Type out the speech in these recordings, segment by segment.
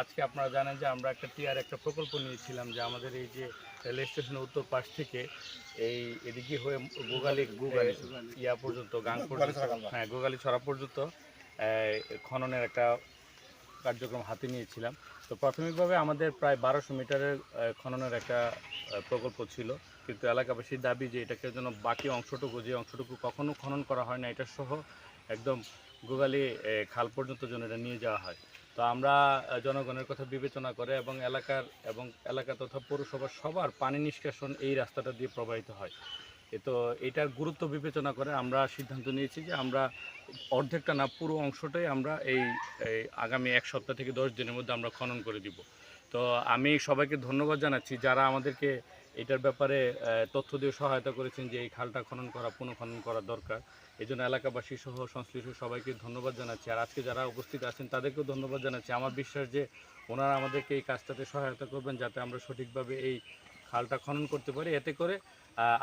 আজকে আপনারা জানেন যে আমরা একটা টিআর একটা প্রকল্প নিয়েছিলাম যে আমাদের এই যে রেল স্টেশনের উত্তর পাশ থেকে এই এদিকে হয়ে গোগালি গোগালি, ইয়া পর্যন্ত গাং পর্যন্ত হ্যাঁ গোগালি ছড়া পর্যন্ত খননের একটা কার্যক্রম হাতে নিয়েছিলাম। তো প্রাথমিকভাবে আমাদের প্রায় বারোশো মিটারের খননের একটা প্রকল্প ছিল। কিন্তু এলাকাবাসীর দাবি যে এটাকে যেন বাকি অংশটুকু, যে অংশটুকু কখনো খনন করা হয় না, এটা সহ একদম গোগালি খাল পর্যন্ত যেন এটা নিয়ে যাওয়া হয়। তো আমরা জনগণের কথা বিবেচনা করে এবং এলাকার, এবং এলাকা তথা পৌরসভার সবার পানি নিষ্কাশন এই রাস্তাটা দিয়ে প্রবাহিত হয়। তো এটার গুরুত্ব বিবেচনা করে আমরা সিদ্ধান্ত নিয়েছি যে আমরা অর্ধেকটা না, পুরো অংশটাই আমরা এই আগামী এক সপ্তাহ থেকে দশ দিনের মধ্যে আমরা খনন করে দিব। তো আমি সবাইকে ধন্যবাদ জানাচ্ছি যারা আমাদেরকে এটার ব্যাপারে তথ্য দিয়ে সহায়তা করেছেন যে এই খালটা খনন করা, পুনঃখনন করা দরকার। এই জন্য এলাকাবাসী সহ সংশ্লিষ্ট সবাইকে ধন্যবাদ জানাচ্ছি। আর আজকে যারা উপস্থিত আছেন তাদেরকেও ধন্যবাদ জানাচ্ছি। আমার বিশ্বাস যে ওনারা আমাদেরকে এই কাজটাতে সহায়তা করবেন যাতে আমরা সঠিকভাবে এই খালটা খনন করতে পারি। এতে করে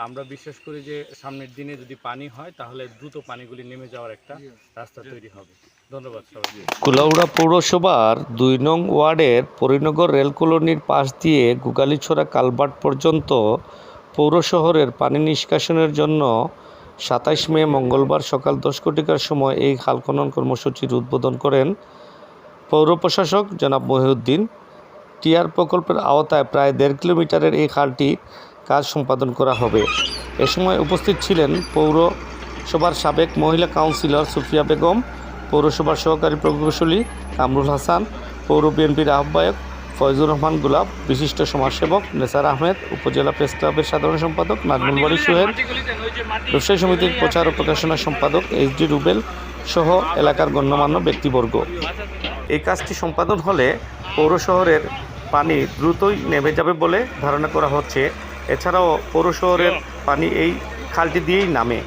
আমরা বিশ্বাস করি যে সামনের দিনে যদি পানি হয় তাহলে দ্রুত পানিগুলি নেমে যাওয়ার একটা রাস্তা তৈরি হবে। ধন্যবাদ সবাইকে। কুলাউড়া পৌরসভার দুই নং ওয়ার্ডের পরিনগর রেল কলোনির পাশ দিয়ে গুগালিছড়া কালভার্ট পর্যন্ত পৌর শহরের পানি নিষ্কাশনের জন্য সাতাইশ মে মঙ্গলবার সকাল দশ কোটিকার সময় এই খাল খনন কর্মসূচির উদ্বোধন করেন পৌর প্রশাসক জনাব মহিউদ্দিন। টিআর প্রকল্পের আওতায় প্রায় দেড় কিলোমিটারের এই খালটি কাজ সম্পাদন করা হবে। এ সময় উপস্থিত ছিলেন পৌরসভার সাবেক মহিলা কাউন্সিলর সুফিয়া বেগম পৌরসভার সহকারী প্রকৌশলী কামরুল হাসান, পৌর বিএনপির আহ্বায়ক ফয়জুর রহমান গুলাব বিশিষ্ট সমাজসেবক নেসার আহমেদ, উপজেলা প্রেস ক্লাবের সাধারণ সম্পাদক নাজমুল বাড়ি সোহেল, ব্যবসায়ী সমিতির প্রচার ও প্রকাশনা সম্পাদক এইচ ডি রুবেল সহ এলাকার গণ্যমান্য ব্যক্তিবর্গ। এই কাজটি সম্পাদন হলে পৌর শহরের পানি দ্রুতই নেমে যাবে বলে ধারণা করা হচ্ছে। এছাড়াও পৌর শহরের পানি এই খালটি দিয়েই নামে।